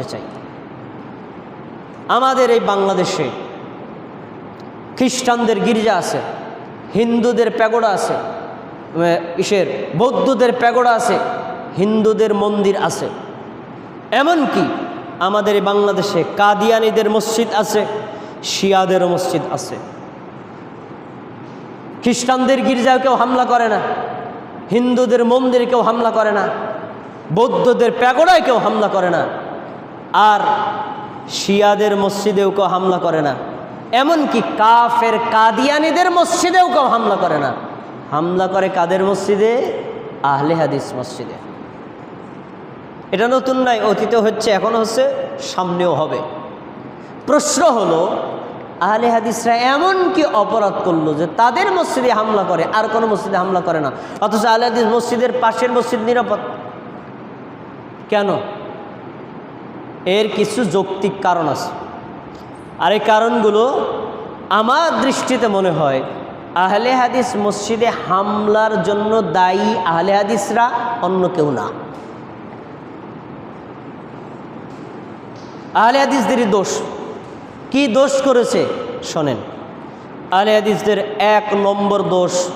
বলতে চাই। আমাদের এই বাংলাদেশে খ্রিস্টানদের গির্জা আছে, হিন্দুদের প্যাগোডা আছে ইসের বৌদ্ধদের প্যাগোডা আছে, হিন্দুদের মন্দির আছে। এমনকি আমাদের এই বাংলাদেশে কাদিয়ানিদের মসজিদ আছে, শিয়াদের মসজিদ আছে। খ্রিস্টানদের গির্জায় কেউ হামলা করে না, হিন্দুদের মন্দিরে কেউ হামলা করে না, বৌদ্ধদের প্যাগোড়ায় কেউ হামলা করে না। আর শিয়াদের মসজিদেও কেউ হামলা করে না। এমনকি কাফের কাদিয়ানিদের মসজিদেও কেউ হামলা করে না। হামলা করে কাদের মসজিদে? আহলে হাদিস মসজিদে। এটা নতুন নয়, অতীতে হচ্ছে, এখন হচ্ছে, সামনেও হবে। প্রশ্ন হলো, আহলে হাদিসরা এমন কি অপরাধ করল যে তাদের মসজিদে হামলা করে, আর কোনো মসজিদে হামলা করে না? অথচ আহলে হাদিস মসজিদের পাশের মসজিদ নিরাপদ। কেন? এর কিছু যৌক্তিক কারণ আছে। আর এই কারণগুলো আমার দৃষ্টিতে মনে হয় আহলে হাদিস মসজিদে হামলার জন্য দায়ী আহলে হাদিসরা অন্য কেউ না। আহলে হাদিসদেরই দোষ। কি দোষ করেছে? শোনেন। আহলে হাদিসদের এক নম্বর দোষ।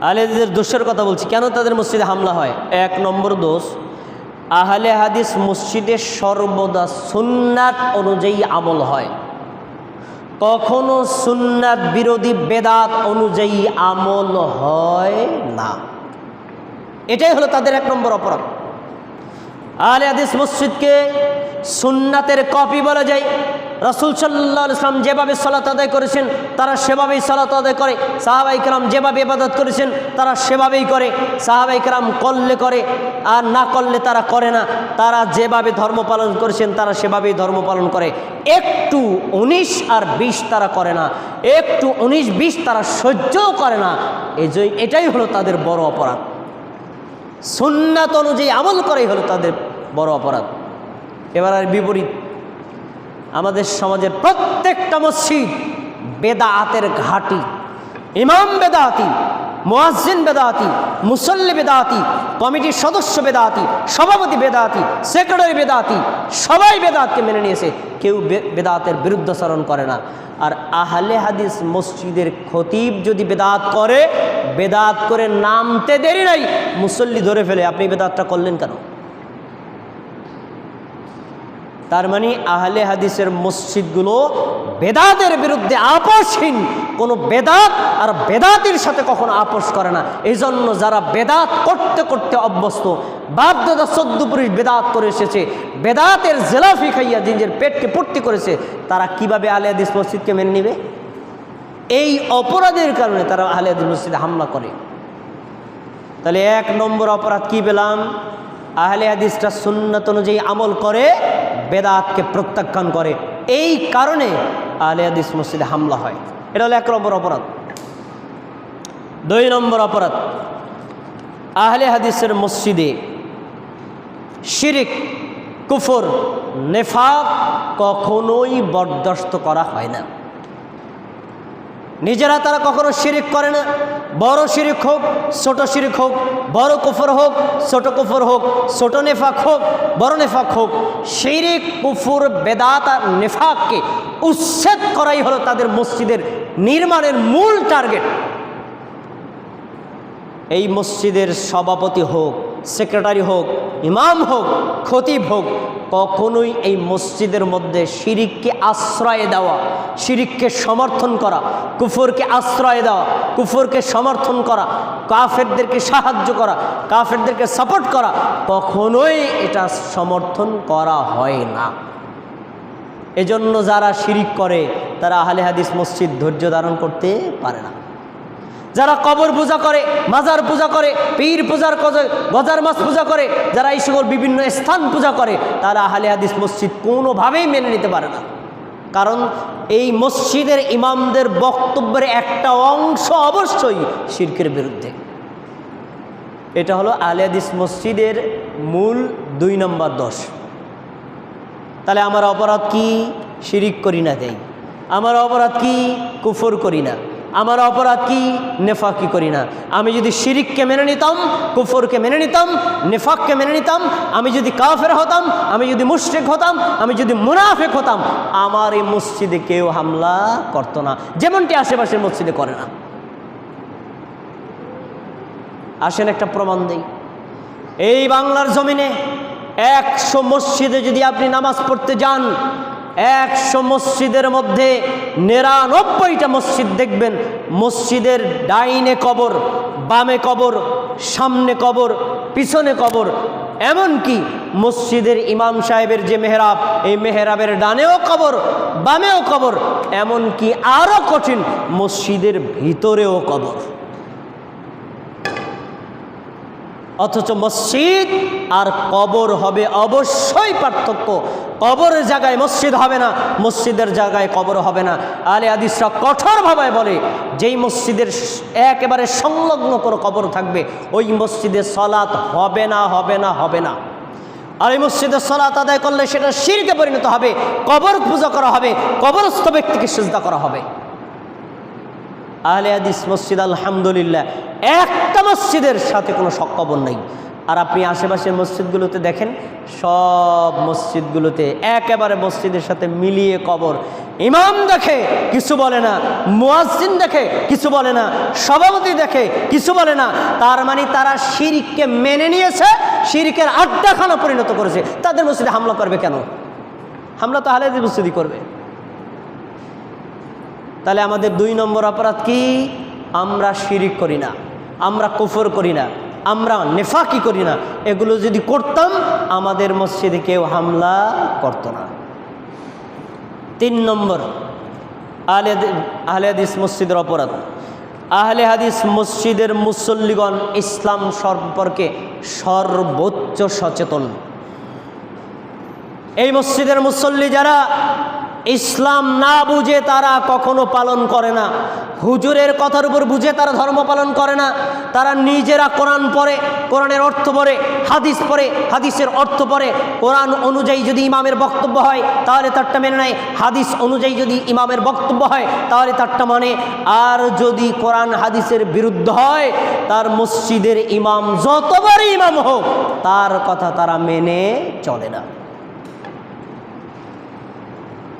আহলে হাদিসদের দোষের কথা বলছি। কেন তাদের মসজিদে হামলা হয়? এক নম্বর দোষ আহলে হাদিস মসজিদে সর্বদা সুন্নাত অনুযায়ী আমল হয়। কখনো সুন্নাত বিরোধী বেদাত অনুযায়ী আমল হয় না। এটাই হলো তাদের এক নম্বর অপরাধ। আহলে হাদিস মসজিদকে সুন্নাতের কপি বলা যায়। রসুল সাল্লাহ ইসলাম যেভাবে সালাত আদায় করেছেন, তারা সেভাবেই সালাত আদায় করে। সাহাবাই কালাম যেভাবে ইবাদত করেছেন, তারা সেভাবেই করে। সাহাবাই কালাম করলে করে, আর না করলে তারা করে না। তারা যেভাবে ধর্ম পালন করেছেন, তারা সেভাবেই ধর্ম পালন করে। একটু উনিশ আর বিশ তারা করে না। একটু উনিশ, বিশ তারা সহ্যও করে না। এই যে এটাই হলো তাদের বড় অপরাধ। সুন্নাত অনুযায়ী আমল করাই হলো তাদের বড় অপরাধ। এবার আর বিপরীত। আমাদের সমাজের প্রত্যেকটা মসজিদ বেদাতের ঘাটি। ইমাম বেদাতি মোয়াজ্জিন বেদাতি মুসল্লি বেদাতি কমিটির সদস্য বেদাতি সভাপতি বেদাতি সেক্রেটারি বেদাতি সবাই বেদাতকে মেনে নিয়েছে। কেউ বেদাতের বিরুদ্ধাচরণ করে না। আর আহলে হাদিস মসজিদের খতিব যদি বেদাত করে বেদাত করে নামতে দেরি নাই, মুসল্লি ধরে ফেলে। আপনি বেদাতটা করলেন কেন? তার মানে আহলে হাদিসের মসজিদগুলো বেদাতের বিরুদ্ধে আপোষহীন। কোনো বেদাত আর বেদাতের সাথে কখনো আপোষ করে না। এই জন্য যারা বেদাত করতে করতে অভ্যস্ত বাপ দাদা চোদ্দ পুরুষ বেদাত করে এসেছে, বেদাতের জেলাফি খাইয়া নিজের পেটকে পূর্তি করেছে, তারা কীভাবে আহলে হাদিস মসজিদকে মেনে নেবে? এই অপরাধের কারণে তারা আহলে হাদিস মসজিদে হামলা করে। তাহলে এক নম্বর অপরাধ কি পেলাম? আহলে হাদিসটা সুন্নত অনুযায়ী আমল করে বেদাতকে প্রত্যাখ্যান করে। এই কারণে আলে মসজিদে হামলা হয়। এটা হলো এক নম্বর অপরাধ। দুই নম্বর অপরাধ, আহলে হাদিসের মসজিদে শিরিক, কুফর, নেফাক কখনোই বরদাস্ত করা হয় না। নিজেরা তারা কখনো শিরিক করে না। বড় শিরিক হোক, ছোট শিরিক হোক, বড় কুফর হোক, ছোট কুফর হোক, ছোট নেফাক হোক, বড় নেফাক হোক, শিরিক, কুফুর, বেদাত আর নেফাককে উচ্ছেদ করাই হলো তাদের মসজিদের নির্মাণের মূল টার্গেট। এই মসজিদের সভাপতি হোক, সেক্রেটারি হোক ইমাম হোক, খতিব হোক, কখনোই এই মসজিদের মধ্যে শিরিককে আশ্রয় দেওয়া, শিরিককে সমর্থন করা, কুফরকে আশ্রয় দেওয়া, কুফরকে সমর্থন করা, কাফেরদেরকে সাহায্য করা, কাফেরদেরকে সাপোর্ট করা, কখনোই এটা সমর্থন করা হয় না। এজন্য যারা শিরিক করে, তারা আহলে হাদিস মসজিদ ধৈর্য ধারণ করতে পারে না। যারা কবর পূজা করে, মাজার পূজা করে, পীর পূজার গজার মাছ পূজা করে, যারা এই সকল বিভিন্ন স্থান পূজা করে, তারা আহলে হাদিস মসজিদ কোনোভাবেই মেনে নিতে পারে না। কারণ এই মসজিদের ইমামদের বক্তব্যের একটা অংশ অবশ্যই শিরকের বিরুদ্ধে। এটা হলো আহলে হাদিস মসজিদের মূল দুই নম্বর দশ। তাহলে আমার অপরাধ কি? শিরিক করি না দেই। আমার অপরাধ কি? কুফর করি না। আমার অপরাধ কি? নেফাকি করি না। আমি যদি শিরিককে মেনে নিতাম, কুফরকে মেনে নিতাম, নেফাককে মেনে নিতাম, আমি যদি কাফের হতাম, আমি যদি মুশরিক হতাম, আমি যদি মুনাফেক হতাম, আমার এই মসজিদে কেউ হামলা করতো না। যেমনটি আশেপাশের মসজিদে করে না। আসেন একটা প্রমাণ দেই। এই বাংলার জমিনে একশো মসজিদে যদি আপনি নামাজ পড়তে যান একশো মসজিদের মধ্যে নিরানব্বইটা মসজিদ দেখবেন। মসজিদের ডাইনে কবর, বামে কবর, সামনে কবর, পিছনে কবর। এমনকি মসজিদের ইমাম সাহেবের যে মেহরাব, এই মেহরাবের ডানেও কবর, বামেও কবর। এমনকি আরও কঠিন, মসজিদের ভিতরেও কবর। অথচ মসজিদ আর কবর হবে অবশ্যই পার্থক্য। কবরের জায়গায় মসজিদ হবে না, মসজিদের জায়গায় কবর হবে না। আলে আদিসরা কঠোরভাবে বলে, যেই মসজিদের একেবারে সংলগ্ন কোনো কবর থাকবে, ওই মসজিদে সলাৎ হবে না হবে না হবে না। আর এই মসজিদে সলাৎ আদায় করলে সেটা শিরকে পরিণত হবে, কবর পূজা করা হবে, কবরস্থ ব্যক্তিকে সেজদা করা হবে। আহলে হাদিস, মসজিদ, আলহামদুলিল্লাহ, একটা মসজিদের সাথে কোনো কবর নেই। আর আপনি আশেপাশের মসজিদগুলোতে দেখেন, সব মসজিদগুলোতে একেবারে মসজিদের সাথে মিলিয়ে কবর। ইমাম দেখে, কিছু বলে না। মুয়াজ্জিন দেখে, কিছু বলে না। সভাপতি দেখে, কিছু বলে না। তার মানে তারা শিরিককে মেনে নিয়েছে, শিরিকের আড্ডাখানা পরিণত করেছে। তাদের মসজিদে হামলা করবে কেন? হামলা তো আহলে হাদিস, মসজিদই করবে। তাহলে আমাদের দুই নম্বর অপরাধ কি? আমরা শিরিক করি না, আমরা কুফর করি না, আমরা নেফাকি করি না। এগুলো যদি করতাম, আমাদের মসজিদে কেউ হামলা করত না। তিন নম্বর, আহলে আহলে হাদিস মসজিদের অপরাধ। আহলে হাদিস মসজিদের মুসল্লিগণ ইসলাম সম্পর্কে সর্বোচ্চ সচেতন। এই মসজিদের মুসল্লি যারা ইসলাম না বুঝে তারা কখনো পালন করে না। হুজুরের কথার উপর বুঝে তারা ধর্ম পালন করে না। তারা নিজেরা কোরআন পড়ে, কোরআনের অর্থ পড়ে, হাদিস পড়ে, হাদিসের অর্থ পড়ে। কোরআন অনুযায়ী যদি ইমামের বক্তব্য হয়, তাহলে তারটা মেনে নেয়। হাদিস অনুযায়ী যদি ইমামের বক্তব্য হয়, তাহলে তারটা মানে। আর যদি কোরআন হাদিসের বিরুদ্ধ হয়, তার মসজিদের ইমাম যতবারই ইমাম হোক, তার কথা তারা মেনে চলে না।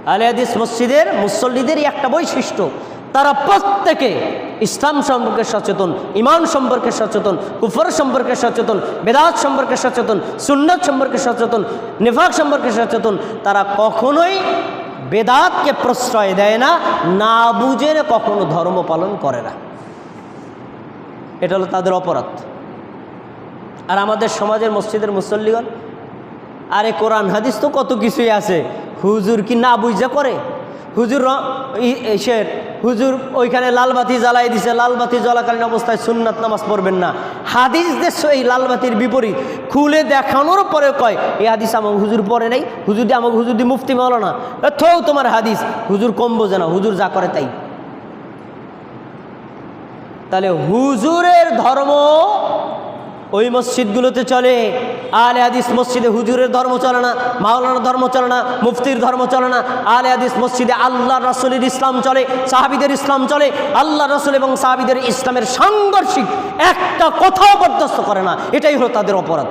আলে মসজিদের মুসল্লিদেরই একটা বৈশিষ্ট্য। তারা প্রত্যেকে ইসলাম সম্পর্কে সচেতন, ইমান সম্পর্কে সচেতন, কুফর সম্পর্কে সচেতন, বেদাত সম্পর্কে সচেতন, সুন্নত সম্পর্কে সচেতন, নেফাক সম্পর্কে সচেতন। তারা কখনোই বেদাতকে প্রশ্রয় দেয় না না বুঝে কখনো ধর্ম পালন করে না। এটা হলো তাদের অপরাধ। আর আমাদের সমাজের মসজিদের মুসল্লিগণ আরে কোরআন, হাদিস তো কত কিছুই আছে। হুজুর কি না বুঝা করে? হুজুর র- ই- হুজুর ওইখানে লালবাতি জ্বালাই দিছে। লালবাতি জ্বলাকালীন অবস্থায় সুন্নাত নামাজ পড়বেন না। হাদিস দেশ এই লালবাতির বিপরীত। খুলে দেখানোর পরে কয় এই হাদিস আমাকে হুজুর পরে নাই। হুজুর দিয়ে আমাকে হুজুর দিয়ে মুফতি মাওলানা। না থৌ তোমার হাদিস। হুজুর কম বোঝে না। হুজুর যা করে তাই। তাহলে হুজুরের ধর্ম ওই মসজিদগুলোতে চলে। আলে হাদিস মসজিদে হুজুরের ধর্ম চলে না, মাওলানার ধর্ম চলে না, মুফতির ধর্ম চলে না। আলে হাদিস মসজিদে আল্লাহ রসুলের ইসলাম চলে, সাহাবিদের ইসলাম চলে। আল্লাহ রসুল এবং সাহাবিদের ইসলামের সাংঘর্ষিক একটা কথাও বরদস্ত করে না। এটাই হলো তাদের অপরাধ।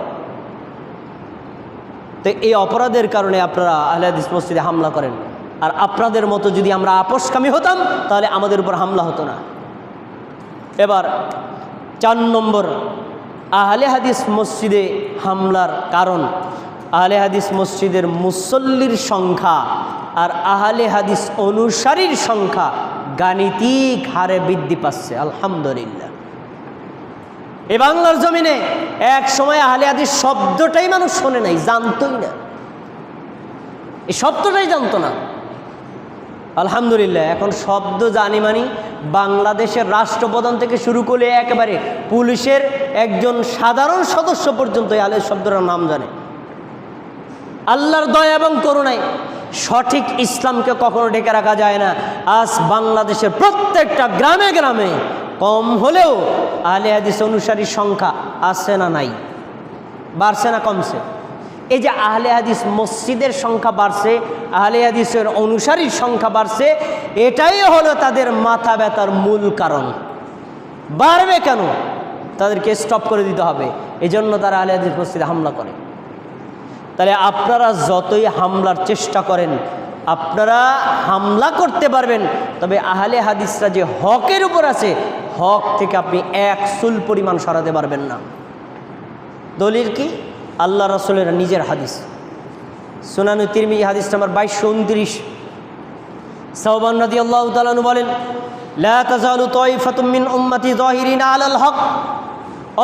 তো এই অপরাধের কারণে আপনারা আহলে হাদিস মসজিদে হামলা করেন। আর আপনাদের মতো যদি আমরা আপোষকামী হতাম, তাহলে আমাদের উপর হামলা হতো না। এবার চার নম্বর আহলে হাদিস মসজিদে হামলার কারণ, আহলে হাদিস মসজিদের মুসল্লির সংখ্যা আর আহলে হাদিস অনুসারীর সংখ্যা গাণিতিক হারে বৃদ্ধি পাচ্ছে, আলহামদুলিল্লাহ। এ বাংলার জমিনে এক সময় আহলে হাদিস শব্দটাই মানুষ শোনে নাই, জানতই না। এই শব্দটাই জানতো না। আলহামদুলিল্লাহ, এখন শব্দ জানি মানি বাংলাদেশের রাষ্ট্রপ্রধান থেকে শুরু করে একেবারে পুলিশের একজন সাধারণ সদস্য পর্যন্ত আলের শব্দটার নাম জানে। আল্লাহর দয়া এবং করুণায় সঠিক ইসলামকে কখনো ঢেকে রাখা যায় না। আজ বাংলাদেশের প্রত্যেকটা গ্রামে গ্রামে কম হলেও আলে হাদিস অনুসারীর সংখ্যা আছে না নাই? বাড়ছে না, কমছে? এই যে আহলে হাদিস মসজিদের সংখ্যা বাড়ছে, আহলে হাদিসের অনুসারীর সংখ্যা বাড়ছে, এটাই হলো তাদের মাথা ব্যথার মূল কারণ। বাড়বে কেন? তাদেরকে স্টপ করে দিতে হবে। এই জন্য তারা আহলে হাদিস মসজিদে হামলা করে। তাহলে আপনারা যতই হামলার চেষ্টা করেন, আপনারা হামলা করতে পারবেন, তবে আহলে হাদিসরা যে হকের উপর আছে, হক থেকে আপনি এক চুল পরিমাণ সরাতে পারবেন না। দলিল কি? আল্লাহ রসুলের নিজের হাদিস। সোনানু তিরমি হাদিস নাম্বার বাইশশো উনত্রিশ। সাহবান নদী আল্লাহ তালু বলেন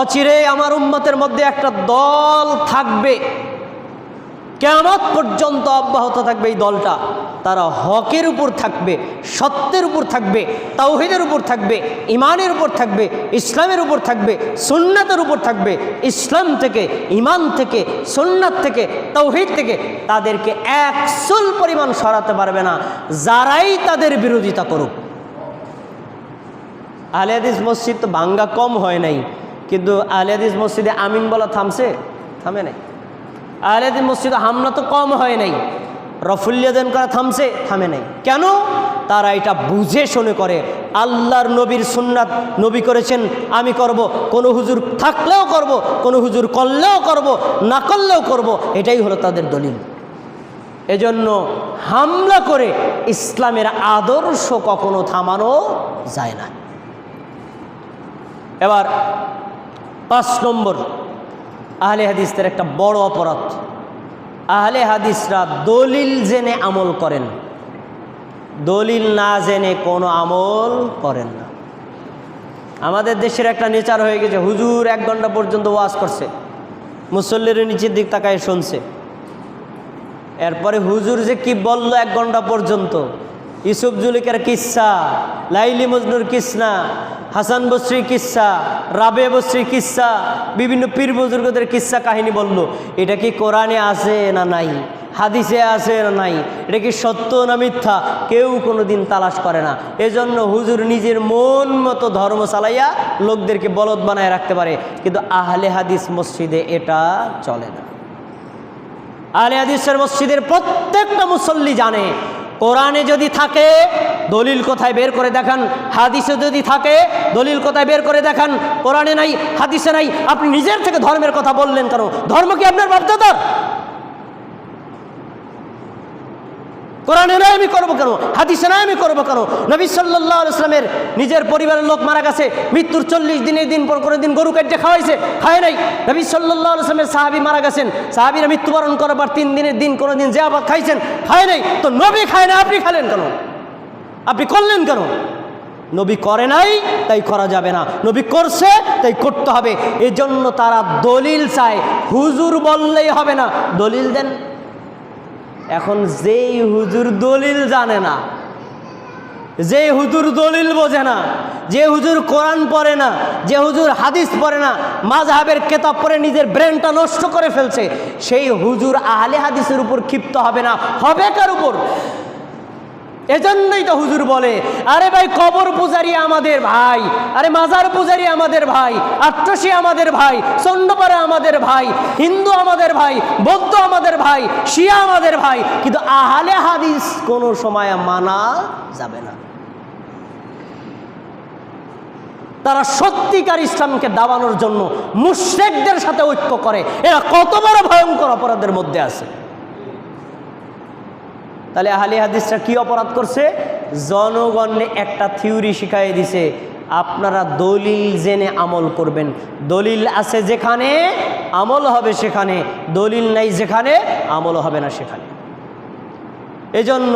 অচিরে আমার উম্মতের মধ্যে একটা দল থাকবে। কেমত পর্যন্ত অব্যাহত থাকবে এই দলটা। তারা হকের উপর থাকবে, সত্যের উপর থাকবে, তাওহিদের উপর থাকবে ইমানের উপর থাকবে, ইসলামের উপর থাকবে, সুন্নাতের উপর থাকবে। ইসলাম থেকে ইমান থেকে, সুন্নাত থেকে, তাওহিদ থেকে তাদেরকে একশোল পরিমাণ সরাতে পারবে না। যারাই তাদের বিরোধিতা করুক। আলিয়াদিস মসজিদ তো ভাঙ্গা কম হয় নাই, কিন্তু আলিয়াদিস মসজিদে আমিন বলা থামছে? থামে নাই। আহলেদিন মসজিদে হামলা তো কম হয় নাই। রফুল্লিয়াদান করা থামছে, থামে নাই। কেন? তারা এটা বুঝে শুনে করে, আল্লাহর নবীর সুন্নাত নবী করেছেন, আমি করব, কোনো হুজুর থাকলেও করব, কোনো হুজুর করলেও করব, না করলেও করব, এটাই হলো তাদের দলিল। এজন্য হামলা করে ইসলামের আদর্শ কখনো থামানো যায় না। এবার পাঁচ নম্বর আহলে হাদিসদের একটা বড় অপরাধ। আহলে হাদিসরা দলিল জেনে আমল করেন। দলিল না জেনে কোনো আমল করেন না। আমাদের দেশের একটা নেচার হয়ে গেছে, হুজুর এক ঘণ্টা পর্যন্ত ওয়াজ করছে, মুসল্লির নিচের দিক তাকায় শুনছে। এরপরে হুজুর যে কি বলল এক ঘণ্টা পর্যন্ত ইসুফ জুলিকের কিসা, লাইলি মজনুর কিসনা, হাসান বস্রী কিসা, রাবে বস্রী কিসা, বিভিন্ন পীর বুজুর্গদের কিসা কাহিনী বলল। এটা কি কোরআনে আছে না নাই? হাদিসে আছে না নাই? এটা কি সত্য না মিথ্যা? কেউ কোনো দিন তালাশ করে না। এজন্য হুজুর নিজের মন মতো ধর্ম চালাইয়া লোকদেরকে বলদ বানায় রাখতে পারে। কিন্তু আহলে হাদিস মসজিদে এটা চলে না। আলে হাদিসের মসজিদের প্রত্যেকটা মুসল্লি জানে কোরআনে যদি থাকে, দলিল কোথায় বের করে দেখান? হাদিসে যদি থাকে, দলিল কোথায় বের করে দেখান? কোরআনে নাই, হাদিসে নাই। আপনি নিজের থেকে ধর্মের কথা বললেন কেন? ধর্ম কি আপনার বাধ্যতার কোরআনে আমি করব কেন? হাদিসে নয় আমি করব কেন? নবী সাল্লাহ ইসলামের নিজের পরিবারের লোক মারা গেছে, মৃত্যুর চল্লিশ দিনের দিন পর করে দিন গরু কাটতে খাওয়াইছে, খায় নাই। নবী সাল্লাহ ইসলামের সাহাবি মারা গেছেন, সাহাবিরা মৃত্যুবরণ করবার তিন দিনের দিন কোনো দিন যে আবার খাইছেন, খায় নাই। তো নবী খায় না আপনি খালেন কেন? আপনি করলেন কেন? নবী করে নাই, তাই করা যাবে না। নবী করছে, তাই করতে হবে। এজন্য তারা দলিল চায়। হুজুর বললেই হবে না। দলিল দেন। এখন যেই হুজুর দলিল জানে না যে হুজুর দলিল বোঝে না, যে হুজুর কোরআন পড়ে না, যে হুজুর হাদিস পড়ে না মাঝহাবের কেতাব পরে নিজের ব্রেনটা নষ্ট করে ফেলছে, সেই হুজুর আহলে হাদিসের উপর ক্ষিপ্ত হবে না। হবে কার উপর? এজন্যই তো হুজুর বলে, আরে ভাই, কবর পূজারি আমাদের ভাই, আরে মাজার পূজারি আমাদের ভাই, আট্রসী আমাদের ভাই চন্ডপাড়া আমাদের ভাই, হিন্দু আমাদের ভাই, বৌদ্ধ আমাদের ভাই, শিয়া আমাদের ভাই, কিন্তু আহালে হাদিস কোনো সময় মানা যাবে না। তারা সত্যিকার ইসলামকে দাবানোর জন্য মুশ্রেকদের সাথে ঐক্য করে। এরা কত বড় ভয়ঙ্কর অপরাধের মধ্যে আছে। তাহলে আহলে হাদিসরা কি অপরাধ করছে? জনগণে একটা থিওরি শিখাই দিছে, আপনারা দলিল জেনে আমল করবেন। দলিল আছে যেখানে, আমল হবে সেখানে। দলিল নাই যেখানে, আমল হবে না সেখানে। এজন্য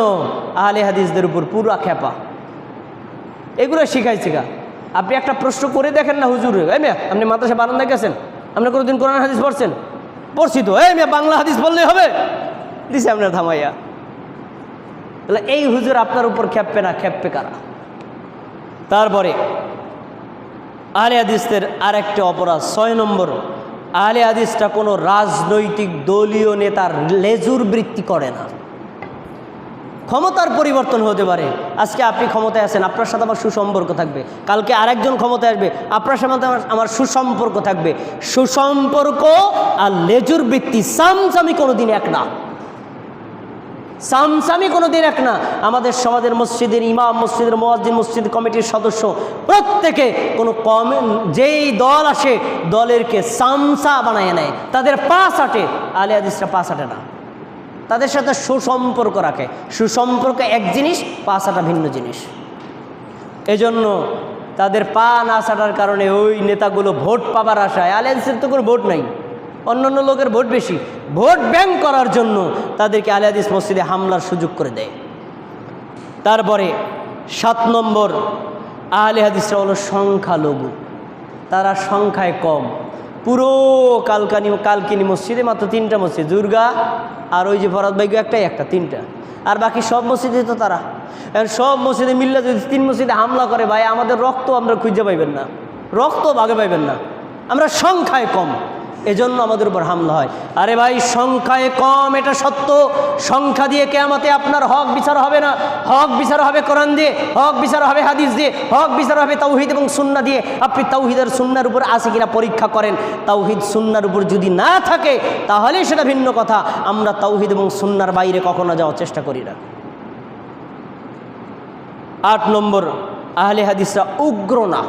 আহলে হাদিসদের উপর পুরা খেপা এগুলো শিখাইছে গা। আপনি একটা প্রশ্ন করে দেখেন না হুজুর। এই মেয়া, আপনি মাতাসে বারান্দায় গেছেন? আপনি কোনোদিন কোরআন হাদিস পড়ছেন? পড়ছি তো। এই মেয়া, বাংলা হাদিস বললেই হবে। দিছে আপনার থামাইয়া। তাহলে এই হুজুর আপনার উপর খেপবে না খেপবে কারা? তারপরে আলে হাদিসদের আরেকটা অপরাধ, ছয় নম্বর আলে হাদিসটা কোনো রাজনৈতিক দলীয় নেতার লেজুর বৃত্তি করে না। ক্ষমতার পরিবর্তন হতে পারে। আজকে আপনি ক্ষমতায় আছেন, আপনার সাথে আমার সুসম্পর্ক থাকবে। কালকে আরেকজন ক্ষমতায় আসবে, আপনার সাথে আমার আমার সুসম্পর্ক থাকবে। সুসম্পর্ক আর লেজুর বৃত্তি সামসামি কোনোদিন এক না। সামসামি কোনোদিন এক না। আমাদের সমাজের মসজিদের ইমাম, মসজিদের মোয়াজ্জিন, মসজিদ কমিটির সদস্য, প্রত্যেকে কোনো কম যেই দল আসে, দলেরকে সামসা বানায় নেয়। তাদের পাশ আটে আলে হাদিসরা পাশ আটে না। তাদের সাথে সুসম্পর্ক রাখে। সুসম্পর্ক এক জিনিস পাশ আটা ভিন্ন জিনিস। এজন্য তাদের পা না ছাটার কারণে ওই নেতাগুলো ভোট পাবার আশায়, আলে হাদিসের তো কোনো ভোট নাই। অন্যান্য লোকের ভোট বেশি। ভোট ব্যাংক করার জন্য তাদেরকে আলে হাদিস মসজিদে হামলার সুযোগ করে দেয়। তারপরে সাত নম্বর, আহলে হাদিসরা হলো সংখ্যালঘু। তারা সংখ্যায় কম। পুরো কালকানি, কালকিনি মসজিদে মাত্র তিনটা মসজিদ, দুর্গা আর ওই যে ভরত বাইগ একটাই, একটা, তিনটা। আর বাকি সব মসজিদে তো তারা। সব মসজিদে মিল্লা যদি তিন মসজিদে হামলা করে, ভাই, আমাদের রক্ত আমরা খুঁজে পাইবেন না। রক্ত ভাগে পাইবেন না। আমরা সংখ্যায় কম। এজন্য আমাদের উপর হামলা হয়। আরে ভাই, সংখ্যায় কম, এটা সত্য। সংখ্যা দিয়ে কেয়ামতে আপনার হক বিচার হবে না। হক বিচার হবে কোরআন দিয়ে, হক বিচার হবে হাদিস দিয়ে, হক বিচার হবে তাওহিদ এবং সুন্না দিয়ে। আপনি তাওহিদের সুন্নার উপর আছে কিনা পরীক্ষা করেন। তাওহিদ সুন্নার উপর যদি না থাকে তাহলে সেটা ভিন্ন কথা। আমরা তাওহিদ এবং সুন্নার বাইরে কখনো যাওয়ার চেষ্টা করি না। আট নম্বর, আহলে হাদিসরা উগ্র না।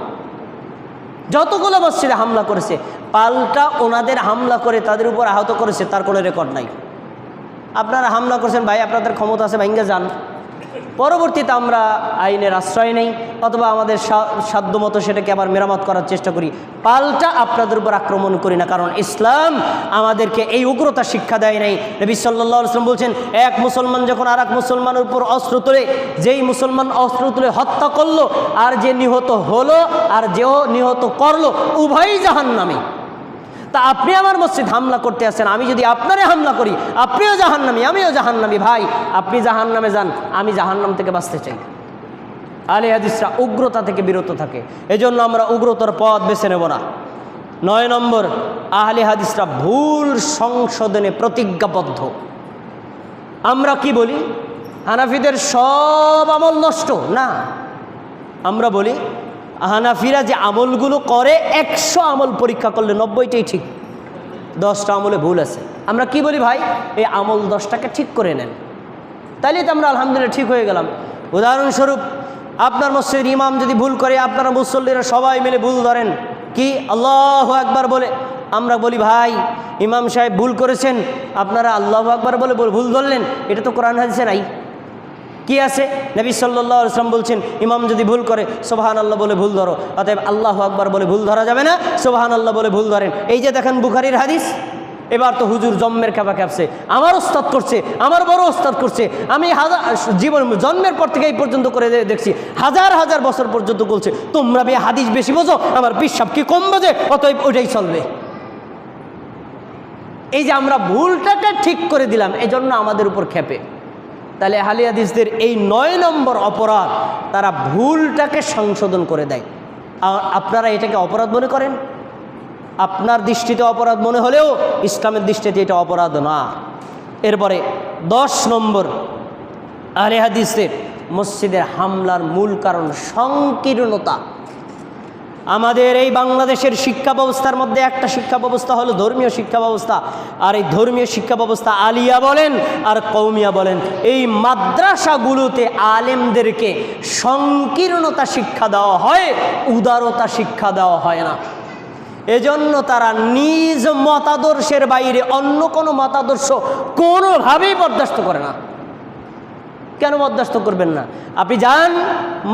যতগুলো মসজিদে হামলা করেছে, পাল্টা ওনাদের হামলা করে তাদের উপর আহত করেছে, তার কোনো রেকর্ড নাই। আপনারা হামলা করছেন, ভাই, আপনাদের ক্ষমতা আছে, ভাইঙ্গা যান। পরবর্তীতে আমরা আইনের আশ্রয় নেই, অথবা আমাদের সাধ্যমতো সেটাকে আবার মেরামত করার চেষ্টা করি। পাল্টা আপনাদের উপর আক্রমণ করি না, কারণ ইসলাম আমাদেরকে এই উগ্রতা শিক্ষা দেয় নাই। নবী সাল্লাহ ইসলাম বলছেন, এক মুসলমান যখন আর এক মুসলমানের উপর অস্ত্র তোলে, যেই মুসলমান অস্ত্র তুলে হত্যা করল, আর যে নিহত হলো, আর যেও নিহত করল, উভয়ই জাহান নামে তা আপনি আমার মসজিদ হামলা করতে আসেন আমি যদি আপনারে হামলা করি, আপনিও জাহান্নামি, আমিও জাহান্নামি ভাই। আপনি জাহান্নামে যান, আমি জাহান্নাম থেকে বাঁচতে চাই। আলে হাদিসরা উগ্রতা থেকে বিরত থাকে। এজন্য আমরা উগ্রতার পথ বেছে নেব না। নয় নম্বর, আহলে হাদিসরা ভুল সংশোধনে প্রতিজ্ঞাবদ্ধ। আমরা কি বলি? হানাফিদের সব আমল নষ্ট? না। আমরা বলি হানাফিরা যে আমলগুলো করে, একশো আমল পরীক্ষা করলে নব্বইটাই ঠিক। দশটা আমলে ভুল আছে। আমরা কি বলি ভাই? এই আমল দশটাকে ঠিক করে নেন। তাইলে তো আমরা আলহামদুলিল্লাহ ঠিক হয়ে গেলাম। উদাহরণস্বরূপ, আপনার মসজিদের ইমাম যদি ভুল করে, আপনারা মুসল্লিরা সবাই মিলে ভুল ধরেন। কি? আল্লাহ একবার বলে। আমরা বলি, ভাই, ইমাম সাহেব ভুল করেছেন। আপনারা আল্লাহ আকবার বলে ভুল ধরলেন। এটা তো কোরআন হাদিসে নাই। কি আছে? নবী সাল্লাহ আসলাম বলছেন, ইমাম যদি ভুল করে সোবাহান আল্লাহ বলে ভুল ধরো। অতএব আল্লাহ আকবার বলে ভুল ধরা যাবে না সোবাহান আল্লাহ বলে ভুল ধরেন। এই যে দেখেন বুখারির হাদিস, এবার তো হুজুর জন্মের খেপা খেপছে, আমার ওস্তাদ করছে, আমার বড় ওস্তাদ করছে, আমি হাজার জীবন, জন্মের পর থেকে এই পর্যন্ত করে দেখছি, হাজার হাজার বছর পর্যন্ত বলছে, তোমরা বে হাদিস বেশি বোঝো, আমার বিশ্বাস কি কম বোঝে, অতএব ওইটাই চলবে। এই যে আমরা ভুলটাকে ঠিক করে দিলাম এই জন্য আমাদের উপর খেপে। তাহলে আহলে হাদিসদের এই নয় নম্বর অপরাধ, তারা ভুলটাকে সংশোধন করে দেয়। আপনারা এটাকে অপরাধ মনে করেন? আপনার দৃষ্টিতে অপরাধ মনে হলেও ইসলামের দৃষ্টিতে এটা অপরাধ না। এরপরে দশ নম্বর, আহলে হাদিসের মসজিদের হামলার মূল কারণ সংকীর্ণতা। আমাদের এই বাংলাদেশের শিক্ষা ব্যবস্থার মধ্যে একটা শিক্ষা ব্যবস্থা হলো ধর্মীয় শিক্ষা ব্যবস্থা। আর এই ধর্মীয় শিক্ষা ব্যবস্থা আলিয়া বলেন আর কৌমিয়া বলেন। এই মাদ্রাসাগুলোতে আলেমদেরকে সংকীর্ণতা শিক্ষা দেওয়া হয়, উদারতা শিক্ষা দেওয়া হয় না। এজন্য তারা নিজ মতাদর্শের বাইরে অন্য কোনো মতাদর্শ কোনোভাবেই বরদাস্ত করে না। কেন বরদাস্ত করবেন না? আপনি যান,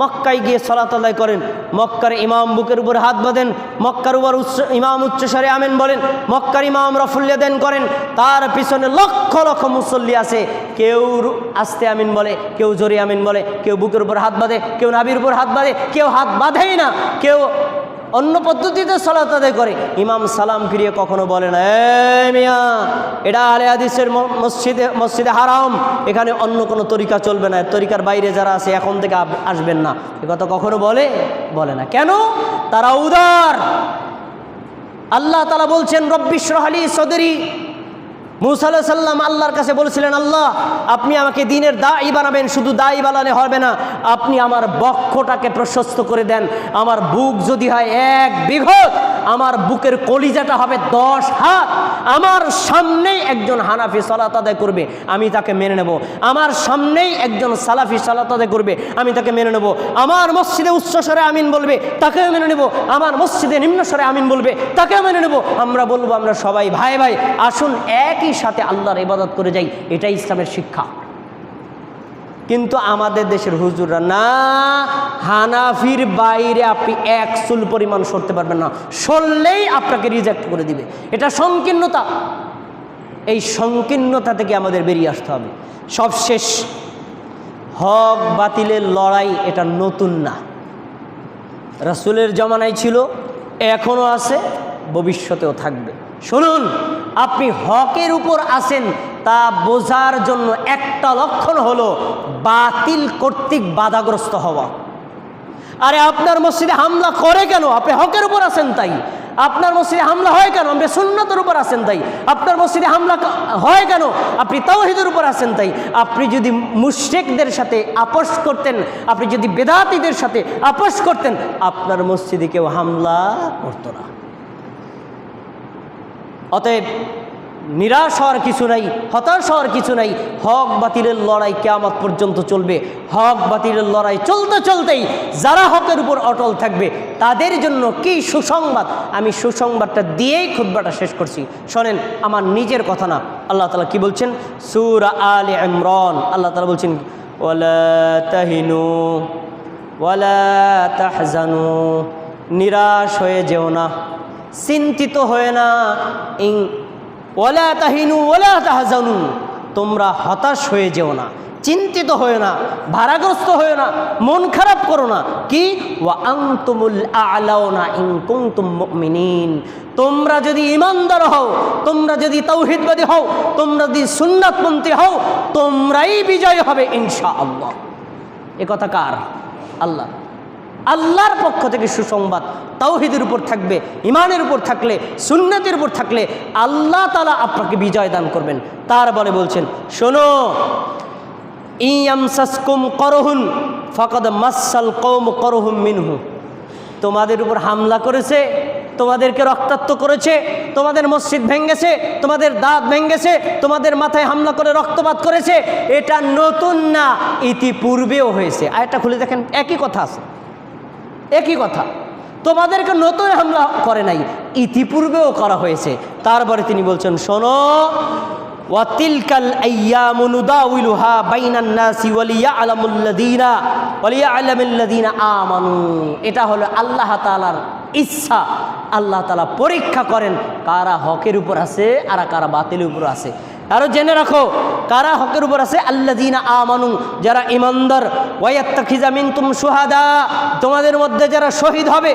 মক্কায় গিয়ে সলাত আদায় করেন। মক্কার ইমাম বুকের উপর হাত বাঁধেন, মক্কার উপর উচ্চ, ইমাম উচ্চস্বরে আমেন বলেন, মক্কার ইমাম রফুল্লিয়া দেন করেন। তার পিছনে লক্ষ লক্ষ মুসল্লি আছে। কেউ আস্তে আমিন বলে, কেউ জোরে আমিন বলে, কেউ বুকের উপর হাত বাঁধে, কেউ নাবির উপর হাত বাঁধে, কেউ হাত বাঁধেই না, কেউ অন্য পদ্ধতিতে সলাত আদায় করে। ইমাম সালাম ফিরিয়ে কখনো বলে না, "এই মিয়া, এটা আলে আদিসের মসজিদে মসজিদে হারাম। এখানে অন্য কোনো তরিকা চলবে না। তরিকার বাইরে যারা আছে, এখন থেকে আসবেন না। এ কথা কখনো বলে? বলে না। কেন? তারা উদার। আল্লাহ তালা বলছেন রব্বিশ রহালি সদরি মুসা আলাহ সাল্লাম আল্লাহর কাছে বলেছিলেন, আল্লাহ, আপনি আমাকে দিনের দায়ী বানাবেন, শুধু দায়ী বানালে হবে না। আপনি আমার বক্ষটাকে প্রশস্ত করে দেন। আমার বুক যদি হয় এক বিঘত, আমার বুকের কলিজাটা হবে দশ হাত। আমার সামনেই একজন হানাফি সালাত আদায় করবে, আমি তাকে মেনে নেব। আমার সামনেই একজন সালাফি সালাত আদায় করবে, আমি তাকে মেনে নেব। আমার মসজিদে উচ্চস্বরে আমিন বলবে, তাকেও মেনে নেব। আমার মসজিদে নিম্নস্বরে আমিন বলবে, তাকেও মেনে নেব। আমরা বলব, আমরা সবাই, ভাই ভাই, আসুন, একই সাথে আল্লাহর ইবাদত করে যাই, এটাই ইসলামের শিক্ষা। কিন্তু আমাদের দেশের হুজুররা, না, হানাফির বাইরে আপনি এক চুল পরিমাণ সরতে পারবেন না। সরলেই আপনাকে রিজেক্ট করে দিবে। এটা সংকীর্ণতা। এই সংকীর্ণতা থেকে আমাদের বেরিয়ে আসতে হবে। সবশেষ হক বাতিলের লড়াই এটা নতুন না। রাসুলের জমানায় ছিল এখনও আছে, ভবিষ্যতেও থাকবে। শুনুন আপনি হকের উপর আসেন তা বোঝার জন্য একটা লক্ষণ হলো বাতিল কর্তৃক বাধাগ্রস্ত হওয়া। আরে আপনার মসজিদে হামলা করে কেন? আপনি হকের উপর আছেন তাই। আপনার মসজিদে হামলা হয় কেন? আপনি সুন্নতের উপর আছেন তাই। আপনার মসজিদে হামলা হয় কেন? আপনি তাওহিদের উপর আছেন তাই। আপনি যদি মুশ্রিকদের সাথে আপোষ করতেন, আপনি যদি বেদাতিদের সাথে আপোষ করতেন, আপনার মসজিদে কেউ হামলা করতো না। অতএব নিরাশ হওয়ার কিছু নাই, হতাশ হওয়ার কিছু নাই। হক বাতিলের লড়াই কেয়ামত পর্যন্ত চলবে। হক বাতিলের লড়াই চলতে চলতেই যারা হকের উপর অটল থাকবে, তাদের জন্য কি সুসংবাদ? আমি সুসংবাদটা দিয়েই খুদ্বাটা শেষ করছি। শোনেন, আমার নিজের কথা না। আল্লাহ তালা কি বলছেন? সুর আল ইমরান। আল্লাহ তালা বলছেন, ওয়ালা তাহিনু, ওয়ালা তাহজানু। নিরাশ হয়ে যেও না। চিন্তিত হয়ে না। ইং ওলা তাহিনু ওলা তাহাজানু। তোমরা হতাশ হয়ে যেও না, চিন্তিত হয়ে না, ভারাগ্রস্ত হয়ে না, মন খারাপ করো না। কি? তোমরা যদি ইমানদার হও, তোমরা যদি তৌহিদবাদী হও, তোমরা যদি সুন্নাতপন্থী হও, তোমরাই বিজয় হবে ইনশাআল্লাহ। এ কথা কার? আল্লাহ। আল্লাহর পক্ষ থেকে সুসংবাদ তাওহিদের উপর থাকবে ইমানের উপর থাকলে, সুন্নতের উপর থাকলে আল্লাহ তালা আপনাকে বিজয় দান করবেন। তার বলে বলছেন, শোনো ইয়ামসাসকুম করহুন, ফকদ মাসাল কৌম করহুম মিনহু। তোমাদের উপর হামলা করেছে, তোমাদেরকে রক্তাক্ত করেছে, তোমাদের মসজিদ ভেঙ্গেছে, তোমাদের দাঁত ভেঙ্গেছে, তোমাদের মাথায় হামলা করে রক্তপাত করেছে, এটা নতুন না, ইতিপূর্বেও হয়েছে। আর এটা খুলে দেখেন, একই কথা আছে। একই কথা। তোমাদেরকে নতুন হামলা করে নাই, ইতিপূর্বেও করা হয়েছে। তারপরে তিনি বলছেন, শোনো এটা হলো আল্লাহ ইচ্ছা। আল্লাহ পরীক্ষা করেন কারা হকের উপর আছে আর কারা বাতিলের উপর আছে। আরও জেনে রাখো, কারা হকের উপর আছে? আল্লাযীনা আমানু, যারা ইমানদার ওয়ায়াত্তাখিজা তুম শুহাদা, তোমাদের মধ্যে যারা শহীদ হবে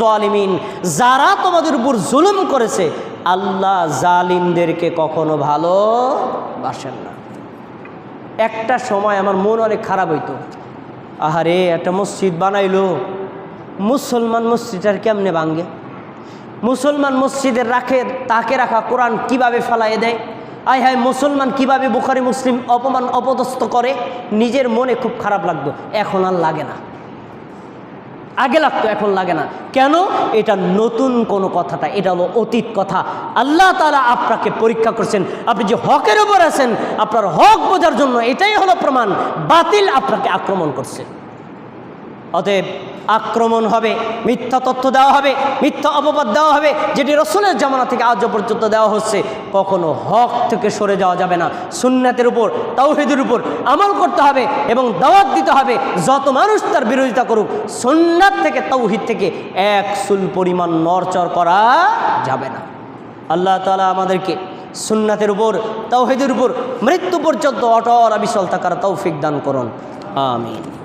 জালিমিন যারা তোমাদের উপর জুলুম করেছে, আল্লাহ জালিমদেরকে কখনো ভালো বাসেন না। একটা সময় আমার মন অনেক খারাপ হইতো। আহারে, একটা মসজিদ বানাইলো। মুসলমান মসজিদ আর কেমনে ভাঙ্গে মুসলমান মসজিদের রাখে, তাকে রাখা কোরআন কীভাবে ফেলাইয়ে দেয়? আয় হায়, মুসলমান কীভাবে বুখারি, মুসলিম অপমান অপদস্থ করে? নিজের মনে খুব খারাপ লাগতো। এখন আর লাগে না। আগে লাগতো, এখন লাগে না। কেন? এটা নতুন কোনো কথাটা, এটা হলো অতীত কথা। আল্লাহ তালা আপনাকে পরীক্ষা করছেন। আপনি যে হকের উপর আছেন, আপনার হক বোঝার জন্য এটাই হলো প্রমাণ। বাতিল আপনাকে আক্রমণ করছে। অতএব আক্রমণ হবে, মিথ্যা তথ্য দেওয়া হবে, মিথ্যা অপবাদ দেওয়া হবে, যেটি রসুলের জামানা থেকে আজও পর্যন্ত দেওয়া হচ্ছে, কখনো হক থেকে সরে যাওয়া যাবে না। সুন্নাতের উপর, তাওহিদের উপর আমল করতে হবে এবং দাওয়াত দিতে হবে, যত মানুষ তার বিরোধিতা করুক, সুন্নাত থেকে তৌহিদ থেকে এক সুল পরিমাণ নরচর করা যাবে না। আল্লাহ তালা আমাদেরকে সুন্নাতের উপর, তাওহিদের উপর, মৃত্যু পর্যন্ত অটল অবিচল থাকার তৌফিক দান করুন। আমিন।